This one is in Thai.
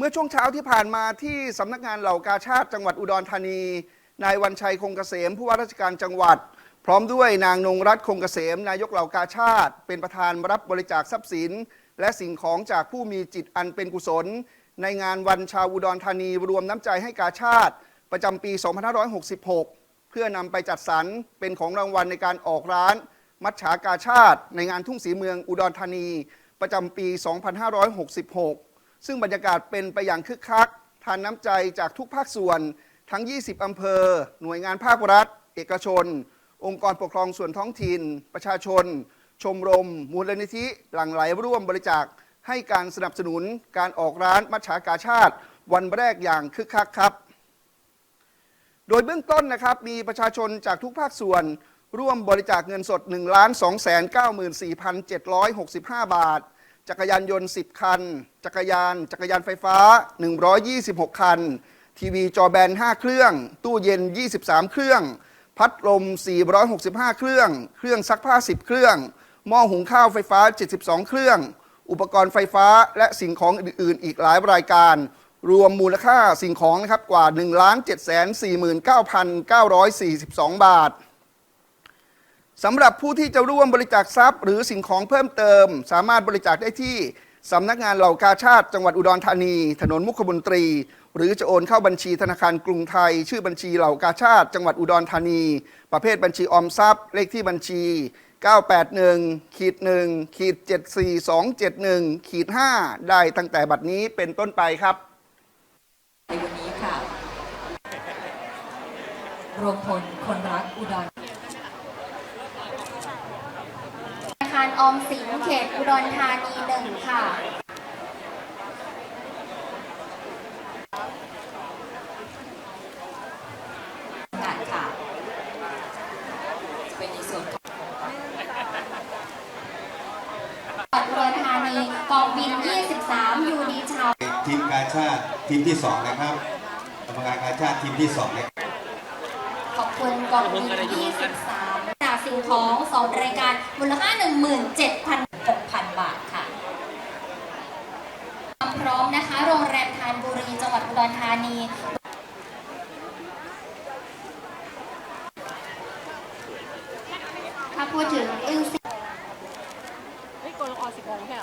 เมื่อช่วงเช้าที่ผ่านมาที่สำนักงานเหล่ากาชาติจังหวัดอุดรธานี นายวันชัยคงเกษมผู้ว่าราชการจังหวัด พร้อมด้วยนางนงรัตน์คงเกษม นายกเหล่ากาชาติ เป็นประธานรับบริจาคทรัพย์สิน และสิ่งของจากผู้มีจิตอันเป็นกุศล ในงานวันชาวอุดรธานีรวมน้ำใจให้กาชาติ ประจำปี 2566 เพื่อนำไปจัดสรรเป็นของรางวัลในการออกร้าน มัจฉากาชาติ ในงานทุ่งศรีเมืองอุดรธานี ประจำปี 2566 ซึ่งบรรยากาศเป็นไปอย่างคึกคัก ทานน้ำใจจากทุกภาคส่วน ทั้ง 20 อำเภอ หน่วยงานภาครัฐ เอกชน องค์กรปกครองส่วนท้องถิ่น ประชาชน ชมรม มูลนิธิ หลั่งไหลร่วมบริจาค ให้การสนับสนุนการออกร้านมัจฉากาชาติ วันแรกอย่างคึกคักครับ โดยเบื้องต้นนะครับมีประชาชนจากทุกภาคส่วนร่วมบริจาคเงินสด 1 2 9 4 765 บาท จักรยานยนต์ 10 คัน จักรยาน จักรยานไฟฟ้า 126 คัน ทีวีจอแบน 5 เครื่อง ตู้เย็น 23 เครื่อง พัดลม 465 เครื่อง เครื่องซักผ้า 10 เครื่อง หม้อหุงข้าวไฟฟ้า 72 เครื่อง อุปกรณ์ไฟฟ้าและสิ่งของอื่น ๆ อีกหลายรายการ รวมมูลค่าสิ่งของนะครับกว่า 1 7 4 9 942 บาท สำหรับผู้ที่จะร่วมบริจาคทรัพย์ หรือสิ่งของเพิ่มเติม สามารถบริจาคได้ที่สำนักงานเหล่ากาชาติ จังหวัดอุดรธานี ถนนมุขมนตรี หรือจะโอนเข้าบัญชีธนาคารกรุงไทย ชื่อบัญชีเหล่ากาชาติ จังหวัดอุดรธานี ประเภทบัญชีออมทรัพย์ เลขที่บัญชี 981ขีด1ขีด74271ขีด5ได้ตั้งแต่บัดนี้เป็นต้นไปครับ ในวันนี้ค่ะรวมพลคนรักอุดร ธนาคาร ออมสินเขตอุดรธานีหนึ่งค่ะงานค่ะ เป็นในส่วนของอุดรธานีกองบิน 23 ยูดีชาวทีมกาชาติทีมที่สองนะครับกรรมการกาชาติทีมที่สองนะครับขอบคุณกองบิน 23จา กินท้องสองรายการมูลค่า 17,600 บาทค่ะความพร้อมนะคะ โรงแรมทานบุรีจังหวัดอุดรธานีถ้าพูดถึงอึ้งสิเฮ้ยกลออสิบโมงแค่